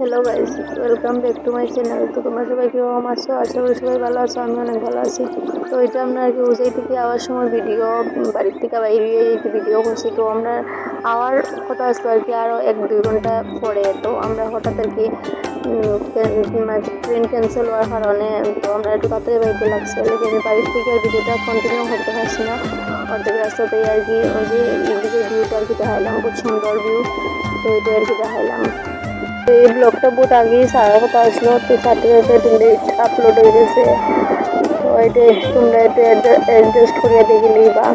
Hello guys welcome back to my channel তো তোমরা সবাই কীরকম আছো? আশা করি সবাই ভালো আছো আমি অনেক ভালো আছি। তো এটা আমরা আর কি উজাই থেকে আওয়ার সময় ভিডিও বাড়ির থেকে বাইরে ভিডিও করছি। তো আমরা আওয়ার কথা আসতো আর কি আরও এক দুই ঘণ্টা পরে। তো আমরা হঠাৎ আর কি ট্রেন ক্যান্সেল হওয়ার কারণে, তো আমরা একটু তাড়াতাড়ি বাড়িতে লাগছে। লেকিন বাড়ির থেকে আর ভিডিওটা কন্টিনিউ করতে পারছি না। অর্ধেক রাস্তাতেই আর কি ওই যে এদিকে ভিউটা আর কি দেখাইলাম খুব সুন্দর ভিউ তো এটা আর কি দেখাইলাম। এই ব্লগটা বহুত আগেই সারা কথা আসলো তো তুমি আপলোড হয়ে গেছে তো এটা তোমরা একটু অ্যাডজাস্ট করিয়া দেখলে বা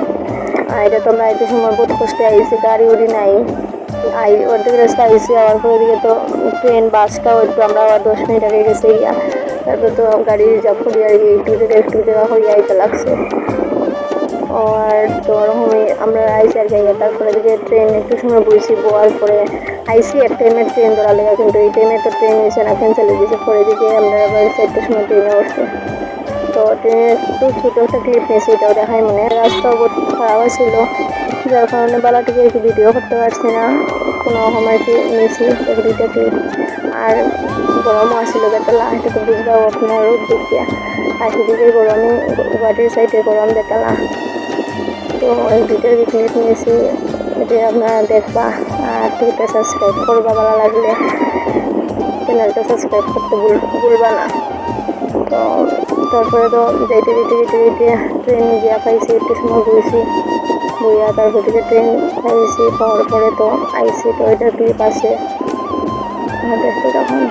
আর এটা তোমরা সময় বহুত কষ্টে আইসি গাড়ি উড়ি নাই আই অর্ধেক রাস্তা আইসি আবার পরে দিকে তো ট্রেন বাসটাও একটু আমরা আবার দশ মিনিট আগে গেছে ইয়া তারপর তো গাড়ি যা কি একটু থেকে একটু জায়গা হয়ে আইতে লাগছে আর ওরকমই আমরা আইসি আর যাই তারপরে দিকে ট্রেন একটু সময় বইছি বোয়ার পরে আইসি এক টাইমের ট্রেন ধরা লেগে কিন্তু এই টাইমে তো ট্রেন হয়েছে না ক্যান্সেল হয়ে গেছে। পরে দিকে আমরা আবার চারটার সময় ট্রেনে উঠছে তো ট্রেনে একটু ছোটো একটা ক্লিপ নিয়েছি, এটাও দেখাই মনে। রাস্তাও বহুত খারাপ ছিল যার কারণে বেলা থেকে আর ভিডিও করতে পারছি না। কোনো কি নিয়েছি এক দুইটা ক্লিপ আর গরমও আসছিল বেতলা তো বুঝলাম আপনার রোদ দেখিয়া। আর সেদিকে গরমে গুয়াহাটির সাইডে গরম বেতলা তো এই দুইটার ক্লিপ নিয়েছি এটা আপনারা দেখবা, আর টিভিটা সাবস্ক্রাইব করবা ভালো লাগলে চ্যানেলটা সাবস্ক্রাইব করতে ভুল, ভুলবা না। তো তারপরে তো যেতে যেতে যেতে যেতে ট্রেন গিয়া পাইছি, একটু সময় বইছি, বইয়া তারপর থেকে ট্রেন পাইছি, পাওয়ার পরে তো আইসি তো এটা ক্লিপ আছে। দেখতে তখন।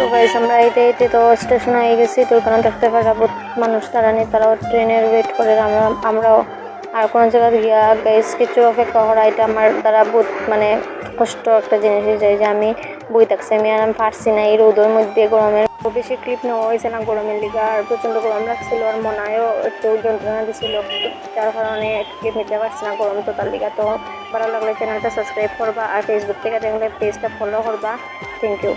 তো গাইস আমরা এইটা এইতে তো স্টেশন হয়ে গেছি, তো ওখানে দেখতে পারা বহুত মানুষ, তারা নেই, তারাও ট্রেনের ওয়েট করে, আমরা, আমরাও আর কোনো জায়গা গিয়া গাইস কিছু অপেক্ষা করা, এটা আমার দ্বারা বহুত মানে কষ্ট একটা জিনিস হয়ে যায় যে আমি বই থাকছি, আমি আর আমি পারছি না, এই রোদের মধ্যে গরমের বেশি ক্লিপ নেওয়া হয়েছে না, গরমের লিগা আর প্রচণ্ড গরম লাগছিল আর মনায়ও একটু যন্ত্রণা দিছিল, যার কারণে ক্লিপ নিতে পারছি না গরম তো তার লিগা তো, ভালো লাগলে চ্যানেলটা সাবস্ক্রাইব করবা আর ফেসবুক থেকে দেখলে পেজটা ফলো করবা থ্যাংক ইউ